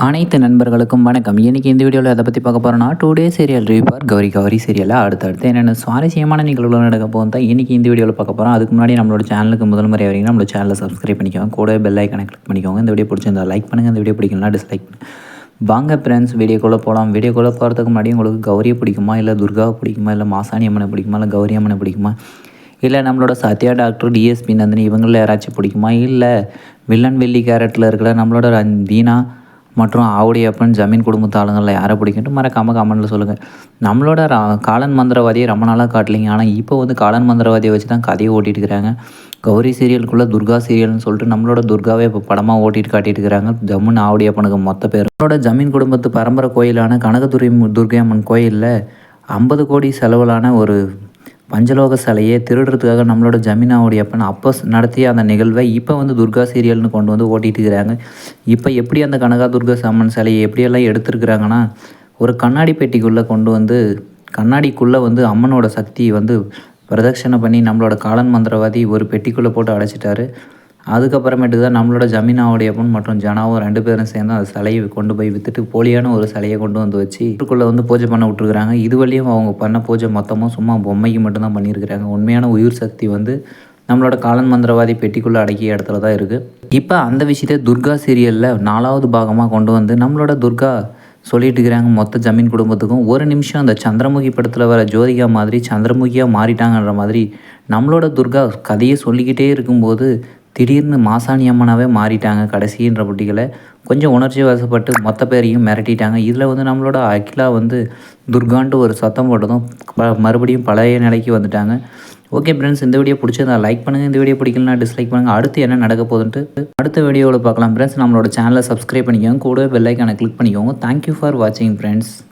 அனைத்து நண்பர்களுக்கும் வணக்கம். இன்றைக்கி இந்த வீடியோவில் எதை பற்றி பார்க்க போகிறோம்னா டூ டே சீரியல் ரிவ்யூ பார் கௌரி கௌரி சீரியலில் அடுத்தடுத்து என்னென்ன சுவாரஸ்யமான நிகழ்வுகள் நடக்க போகும் தான் இன்றைக்கி இந்த வீடியோவில் பார்க்க போகிறோம் அதுக்கு முன்னாடி நம்மளோட சேனலுக்கு முதல் முறை வரைக்கும் நம்மளோட சேனலை சப்ஸ்கிரைப் பண்ணிக்கோங்க. கூட பெல் ஐக்கனை கிளிக் பண்ணிக்கோங்க. இந்த வீடியோ பிடிச்சிருந்தா லைக் பண்ணுங்கள் இந்த வீடியோ பிடிக்கலாம் டிஸ்லைக் பண்ணுங்கள் வாங்க ஃப்ரெண்ட்ஸ் வீடியோக்குள்ளே போகலாம் வீடியோக்குள்ளே போகிறதுக்கு முன்னாடி உங்களுக்கு கௌரியை பிடிக்குமா? இல்லை துர்காவை பிடிக்குமா? இல்லை மாசாணி அம்மனை பிடிக்குமா? இல்லை கௌரி அம்மனை பிடிக்குமா? இல்லை நம்மளோட சத்யா டாக்டர் டிஎஸ்பி நந்தினி இவங்களில் யாராச்சும் பிடிக்குமா? இல்லை வில்லன் வெள்ளி கேரட்டில் இருக்கிற நம்மளோட ரன்- தீனா மற்றும் ஆவுடையப்பன் ஜமீன் குடும்பத்து ஆளுங்களில் யாரை பிடிக்கட்டும் மறக்காம கமெண்ட்டில் சொல்லுங்கள் நம்மளோட ரா- காலன் மந்திரவாதியை ரொம்ப நாளாக காட்டலிங்க. ஆனால் இப்போ வந்து காலன் மந்திரவாதியை வச்சு தான் கதையை ஓட்டிகிட்டு இருக்கிறாங்க கௌரி சீரியலுக்குள்ளே துர்கா சீரியல்னு சொல்லிட்டு நம்மளோட துர்காவை இப்போ படமாக ஓட்டிட்டு காட்டிட்டு இருக்கிறாங்க ஜம்முன்னு ஆவுடையப்பனுக்கு மொத்த பேர். நம்மளோட ஜமீன் குடும்பத்து பரம்பரை கோயிலான கனகதுரை துர்கையம்மன் அம்மன் கோயிலில் ஐம்பது கோடி செலவிலான ஒரு பஞ்சலோக சிலையை திருடுறதுக்காக நம்மளோட ஜமீனாவுடைய அப்பன் அப்போ நடத்திய அந்த நிகழ்வை இப்போ வந்து துர்கா சீரியல்னு கொண்டு வந்து ஓட்டிகிட்டு இருக்கிறாங்க. இப்போ எப்படி அந்த கனகா துர்கா சாமன் சிலையை எப்படியெல்லாம் எடுத்திருக்கிறாங்கன்னா ஒரு கண்ணாடி பெட்டிக்குள்ளே கொண்டு வந்து கண்ணாடிக்குள்ளே வந்து அம்மனோட சக்தியை வந்து பிரதட்சணை பண்ணி நம்மளோட காலன் மந்திரவாதி ஒரு பெட்டிக்குள்ளே போட்டு அடைச்சிட்டாரு. அதுக்கப்புறமேட்டு தான் நம்மளோட ஜமீனாவுடைய அப்பன் மற்றும் ஜனாவும் ரெண்டு பேரும் சேர்ந்து அந்த சிலையை கொண்டு போய் விற்றுட்டு போலியான ஒரு சிலையை கொண்டு வந்து வச்சு வீட்டுக்குள்ளே வந்து பூஜை பண்ண விட்டுருக்குறாங்க. இது வழியும் அவங்க பண்ண பூஜை மொத்தமும் சும்மா பொம்மைக்கு மட்டும்தான் பண்ணியிருக்கிறாங்க. உண்மையான உயிர் சக்தி வந்து நம்மளோட காலன் மந்திரவாதி பெட்டிக்குள்ளே அடக்கிய இடத்துல தான் இருக்குது இப்போ அந்த விஷயத்தை துர்கா சீரியலில் நாலாவது பாகமாக கொண்டு வந்து நம்மளோட துர்கா சொல்லிட்டு இருக்கிறாங்க. மொத்த ஜமீன் குடும்பத்துக்கும் ஒரு நிமிஷம் அந்த சந்திரமுகி படத்தில் வர ஜோதிகா மாதிரி சந்திரமுகியாக மாறிட்டாங்கன்ற மாதிரி நம்மளோட துர்கா கதையை சொல்லிக்கிட்டே இருக்கும்போது திடீர்னு மாசாணி அம்மனாவே மாறிட்டாங்க கடைசின்ற பட்டிகளை. கொஞ்சம் உணர்ச்சி வசப்பட்டு மொத்த பேரையும் மிரட்டிட்டாங்க. இதில் வந்து நம்மளோட அகிலா வந்து துர்கான்ட்டு ஒரு சத்தம் போட்டதும் ப- மறுபடியும் பழைய நிலைக்கு வந்துட்டாங்க. ஓகே ஃப்ரெண்ட்ஸ் இந்த வீடியோ பிடிச்சிருந்தா லைக் பண்ணுங்கள் இந்த வீடியோ பிடிக்கலனா டிஸ்லைக் பண்ணுங்கள் அடுத்து என்ன நடக்க போகுதுன்ட்டு அடுத்த வீடியோவில் பார்க்கலாம். ஃப்ரெண்ட்ஸ் நம்மளோட சேனலை சப்ஸ்கிரைப் பண்ணிக்கோங்க. கூட பெல்லைக்கான கிளிக் பண்ணிக்கோங்க. தேங்க்யூ ஃபார் வாட்சிங் ஃப்ரெண்ட்ஸ்